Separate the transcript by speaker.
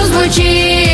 Speaker 1: прозвучить.